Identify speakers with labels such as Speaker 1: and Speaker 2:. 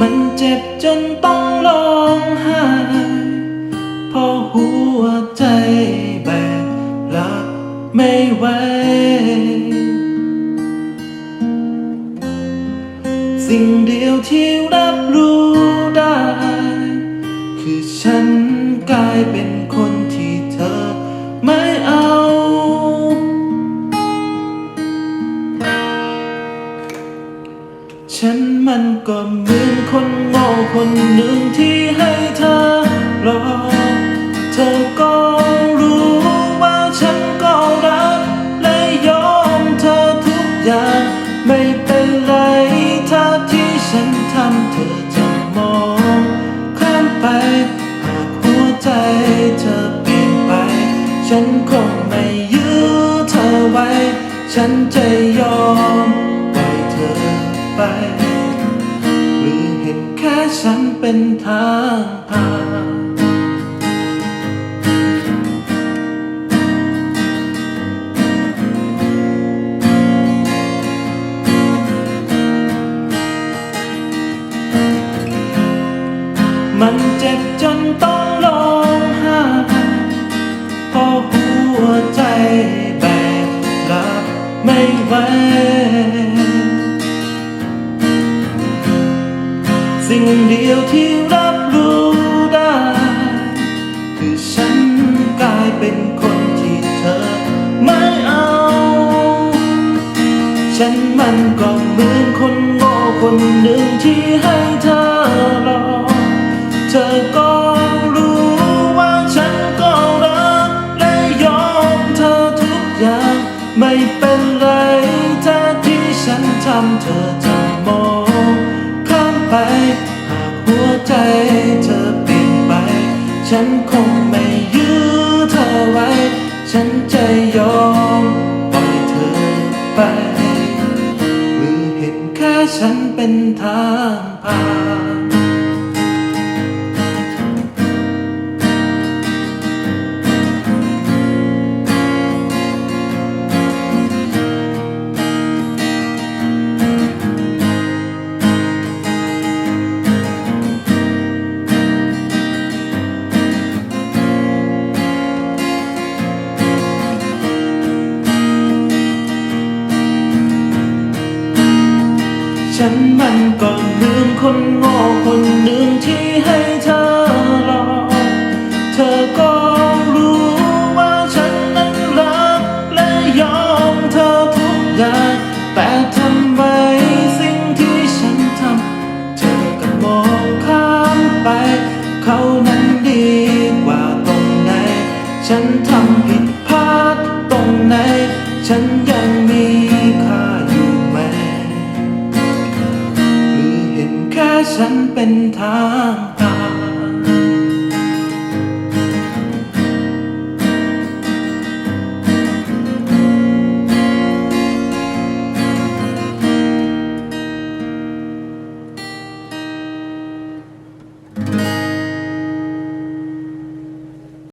Speaker 1: มันเจ็บจนต้องร้องไห้เพราะหัวใจแบกรับไม่ไหวสิ่งเดียวที่ ฉันมันก็เหมือนคนโง่คนหนึ่งที่ให้เธอรอ เธอก็รู้ว่าฉันก็รัก และยอมเธอทุกอย่าง ไม่เป็นไรถ้าที่ฉันทำเธอจะมองข้ามไป หากหัวใจเธอเปลี่ยนไป ฉันคงไม่ยื้อเธอไว้ ฉันจะยอมปล่อยเธอ ไป หรือเห็นแค่ฉันเป็นทางผ่านมันเจ็บจนต้องร้องไห้เพราะหัวใจแบกรับไม่ไหว สิ่งเดียวที่รับรู้ได้ คือฉันกลายเป็นคนที่เธอไม่เอา ฉันมันก็เหมือนคนโง่คนหนึ่งที่ให้เธอรอ เธอก็รู้ว่าฉันก็รักและยอมเธอทุกอย่าง ไม่เป็นไรถ้าที่ฉันทำเธอ หากหัวใจเธอเปลี่ยนไป ฉันคงไม่ยื้อเธอไว้ ฉันจะยอมปล่อยเธอไป หรือเห็นแค่ฉันเป็นทางผ่าน ฉันมันก็เหมือนคนโง่คนหนึ่งที่ให้เธอรอ เธอก็รู้ว่าฉันนั้นรักและยอมเธอทุกอย่างแต่ทำไมสิ่งที่ฉันทำเธอก็มองข้ามไป เขานั้นดีกว่าตรงไหน ฉันทำผิดพลาดตรงไหน ฉันยัง ฉันเป็นทาง